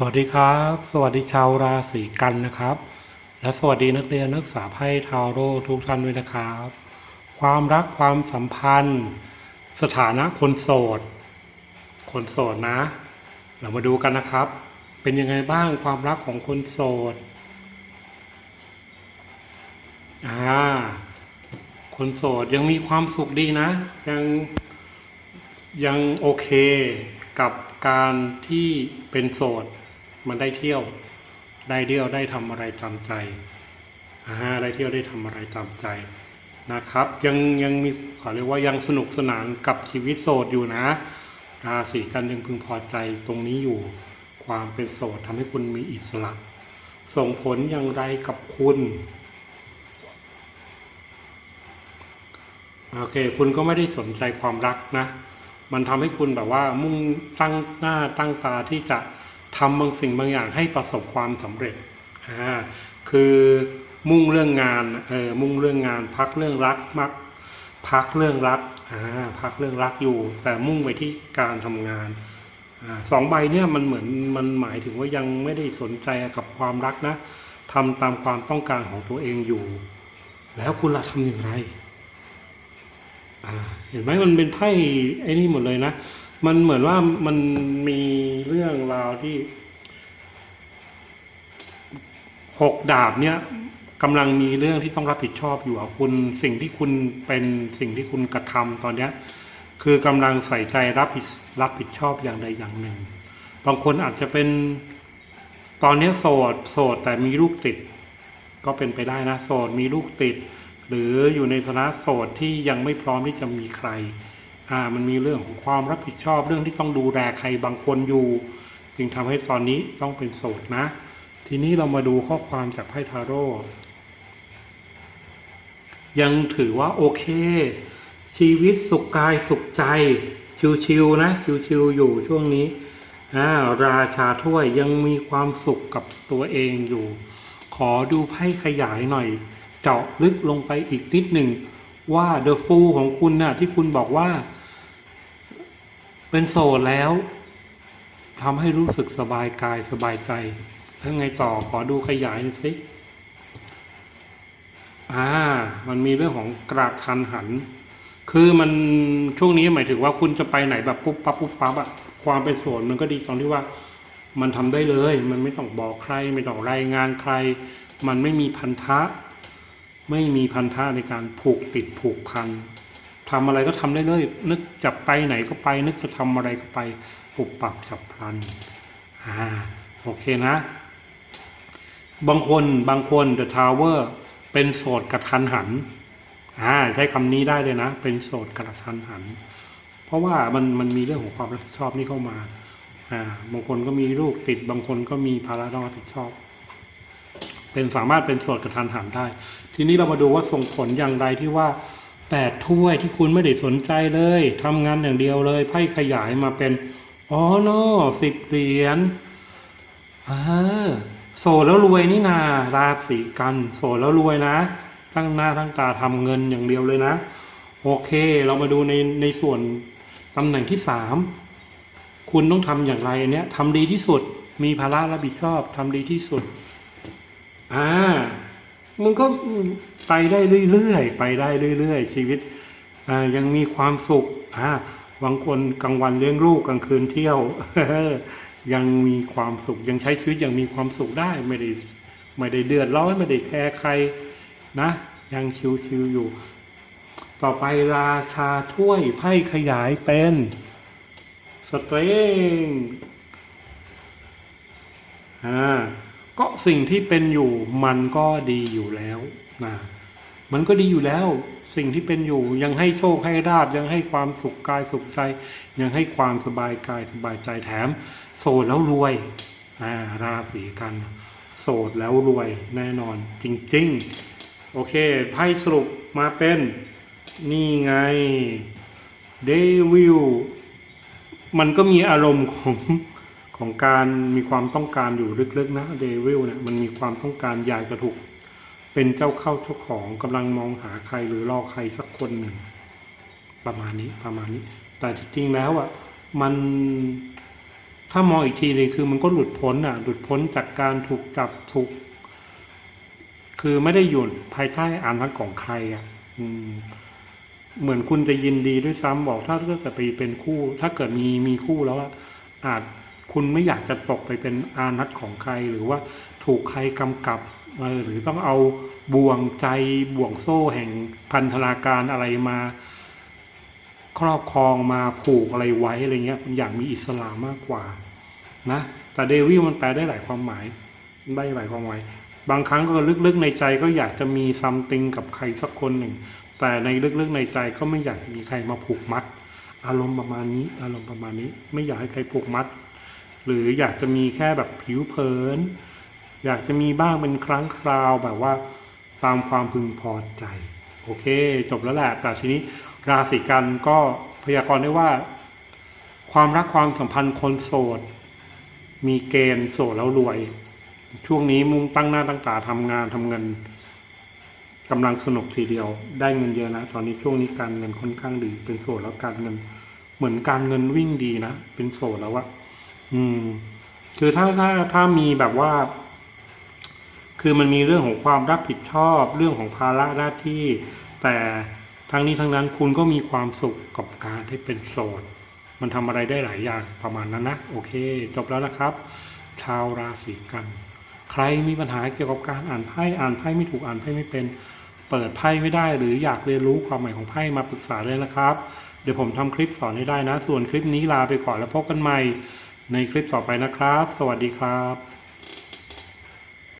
สวัสดีครับ สวัสดีชาวราศีกันนะครับ และสวัสดีนักเรียนนักศึกษาไพ่ทาโร่ทุกท่านด้วยนะครับ ความรักความสัมพันธ์ สถานะคนโสด คนโสดนะ เรามาดูกันนะครับ เป็นยังไงบ้างความรักของคนโสดอ่าคนโสดยังมีความสุขดีนะ ยังยังโอเคกับการที่เป็นโสด มันได้เที่ยวได้เที่ยวได้ทำอะไรตามใจอ่าได้เที่ยวได้ทำอะไรตามใจนะครับ ยังยังมีขอเรียกว่ายังสนุกสนานกับชีวิตโสดอยู่นะ ราศีกันยังพึงพอใจตรงนี้อยู่ ความเป็นโสดทำให้คุณมีอิสระ ส่งผลอย่างไรกับคุณโอเค คุณก็ไม่ได้สนใจความรักนะ มันทำให้คุณแบบว่ามุ่งตั้งหน้าตั้งตาที่จะ ทำบางสิ่งบางอย่างให้ประสบความสำเร็จอ่าคือมุ่งเรื่องงานเออมุ่งเรื่องงานพักเรื่องรักมักพักเรื่องรักอ่าพักเรื่องรักอยู่ แต่มุ่งไปที่การทำงานอ่าสองใบเนี่ยมันเหมือนมันหมายถึงว่ายังไม่ได้สนใจกับความรักนะทำตามความต้องการของตัวเองอยู่ แล้วคุณล่ะทำอย่างไรอ่าเห็นไหมมันเป็นไพ่ไอ้นี่หมดเลยนะ มันเหมือนว่ามันมีเรื่องราวที่หกดาบเนี่ยกำลังมีเรื่องที่ต้องรับผิดชอบอยู่อะคุณสิ่งที่คุณเป็นสิ่งที่คุณกระทำตอนเนี้ย คือกำลังใส่ใจรับผิดรับผิดชอบอย่างใดอย่างหนึ่ง บางคนอาจจะเป็นตอนนี้โสดโสดแต่มีลูกติด ก็เป็นไปได้นะโสดมีลูกติด หรืออยู่ในฐานะโสดที่ยังไม่พร้อมที่จะมีใคร อ่ามันมีเรื่องของความรับผิดชอบเรื่องที่ต้องดูแลใครบางคนอยู่ จึงทำให้ตอนนี้ต้องเป็นโสดนะ ทีนี้เรามาดูข้อความจากไพ่ทาโร่ยังถือว่าโอเค ชีวิตสุขกายสุขใจ ชิวๆนะชิวๆอยู่ช่วงนี้าราชาถ้วยยังมีความสุขกับตัวเองอยู่ ขอดูไพ่ขยายหน่อย เจาะลึกลงไปอีกนิดหนึ่งว่าเดอะฟูของคุณน่ะที่คุณบอกว่า เป็นโสดแล้วทำให้รู้สึกสบายกายสบายใจแล้วไงต่อขอดูขยายสิอ่า มันมีเรื่องของกระทันหัน คือมันช่วงนี้หมายถึงว่าคุณจะไปไหนแบบปุ๊บปั๊บปุ๊บปั๊บอะความเป็นโสดมันก็ดีตรงที่ว่า มันทำได้เลย มันไม่ต้องบอกใคร ไม่ต้องรายงานใคร มันไม่มีพันธะ ไม่มีพันธะในการผูกติดผูกพัน ทำอะไรก็ทำได้เลยนึกจะไปไหนก็ไป นึกจะทำอะไรก็ไปปุบปับฉับพลันอ่าโอเคนะ บางคนบางคน The Tower เป็นโสดกระทันหันอ่าใช้คำนี้ได้เลยนะ เป็นโสดกระทันหัน เพราะว่ามันมันมีเรื่องของความรับผิดชอบนี่เข้ามาอ่าบางคนก็มีลูกติด บางคนก็มีภาระต้องรับผิดชอบ เป็นสามารถเป็นโสดกระทันหันได้ ทีนี้เรามาดูว่าส่งผลอย่างไรที่ว่า แปดถ้วยที่คุณไม่ได้สนใจเลยทำงานอย่างเดียวเลยไพ่ขยายมาเป็นอ๋อโนสิบเหรียญอ่าโสดแล้วรวยนี่นาราศีกัน โสดแล้วรวยนะ ตั้งหน้าตั้งตาทำเงินอย่างเดียวเลยนะ โอเค เรามาดูในในส่วนตำแหน่งที่สามคุณต้องทำอย่างไรเนี้ยทำดีที่สุด มีภาระรับผิดชอบทำดีที่สุด อ่า มันก็ ไปได้เรื่อยๆไปได้เรื่อยๆ ชีวิตยังมีความสุขอ่าบางคนกลางวันเลี้ยงลูกกลางคืนเที่ยว ยังมีความสุขยังใช้ชีวิตยังมีความสุขได้ไม่ได้ไม่ได้เดือดร้อนไม่ได้แคร์ใครนะ ยังชิวๆอยู่ ต่อไปราชาถ้วยไพ่ขยายเป็นสเตรงอ่าก็สิ่งที่เป็นอยู่มันก็ดีอยู่แล้วนะ มันก็ดีอยู่แล้วสิ่งที่เป็นอยู่ยังให้โชคให้ราบยังให้ความสุขกายสุขใจ ยังให้ความสบายกายสบายใจแถม โสดแล้วรวยราศีกัน โสดแล้วรวยแน่นอนจริง ๆ โอเคไพ่สรุปมาเป็นนี่ไงเดวิลมันก็มีอารมณ์ของของการมีความต้องการอยู่ลึกๆนะเดวิลเนี่ยมันมีความต้องการอยากจะถูก เป็นเจ้าเข้าเจ้าของกำลังมองหาใครหรือรอใครสักคนหนึ่ง ประมาณนี้ประมาณนี้ แต่จริงๆแล้วอะมันถ้ามองอีกทีนึงคือมันก็หลุดพ้นอะ หลุดพ้นจากการถูกจับถูก คือไม่ได้อยู่ภายใต้อานัตของใครอะ อืม เหมือนคุณจะยินดีด้วยซ้ำบอกถ้าเกิดไปเป็นคู่ ถ้าเกิดมีมีคู่แล้วอะอาจคุณไม่อยากจะตกไปเป็นอานัตของใครหรือว่าถูกใครกำกับ หรือต้องเอาบ่วงใจบ่วงโซ่แห่งพันธนาการอะไรมา ครอบครองมาผูกอะไรไว้อะไรเงี้ยอยากมีอิสระมากกว่านะแต่เดวิลมันแปลได้หลายความหมายได้หลายความหมายบางครั้งก็ลึกๆในใจก็อยากจะมีซัมติงกับใครสักคนหนึ่ง แต่ในลึกๆในใจก็ไม่อยากมีใครมาผูกมัด อารมณ์ประมาณนี้ อารมณ์ประมาณนี้ ไม่อยากให้ใครผูกมัด หรืออยากจะมีแค่แบบผิวเผิน อยากจะมีบ้างเป็นครั้งคราวแบบว่าตามความพึงพอใจ โอเค จบแล้วแหละแต่ทีนี้ราศีกันก็พยากรณ์ได้ว่า ความรักความสัมพันธ์คนโสด มีเกณฑ์โสดแล้วรวย ช่วงนี้มุ่งตั้งหน้าตั้งตาทำงานทำเงินกำลังสนุกทีเดียว ได้เงินเยอะนะตอนนี้ช่วงนี้การเงินค่อนข้างดี เป็นโสดแล้วการเงิน เหมือนการเงินวิ่งดีนะเป็นโสดแล้วอะอืม คือถ้าถ้าถ้ามีแบบว่า คือมันมีเรื่องของความรับผิดชอบเรื่องของภาระหน้าที่ แต่ทั้งนี้ทั้งนั้นคุณก็มีความสุขกับการที่เป็นโสด มันทำอะไรได้หลายอย่างประมาณนั้นนะโอเค จบแล้วนะครับ ชาวราศีกัน ใครมีปัญหาเกี่ยวกับการอ่านไพ่อ่านไพ่ไม่ถูกอ่านไพ่ไม่เป็น เปิดไพ่ไม่ได้ หรืออยากเรียนรู้ความหมายของไพ่มาปรึกษาเลยนะครับ เดี๋ยวผมทำคลิปสอนให้ได้นะ ส่วนคลิปนี้ลาไปก่อนแล้วพบกันใหม่ในคลิปต่อไปนะครับ สวัสดีครับ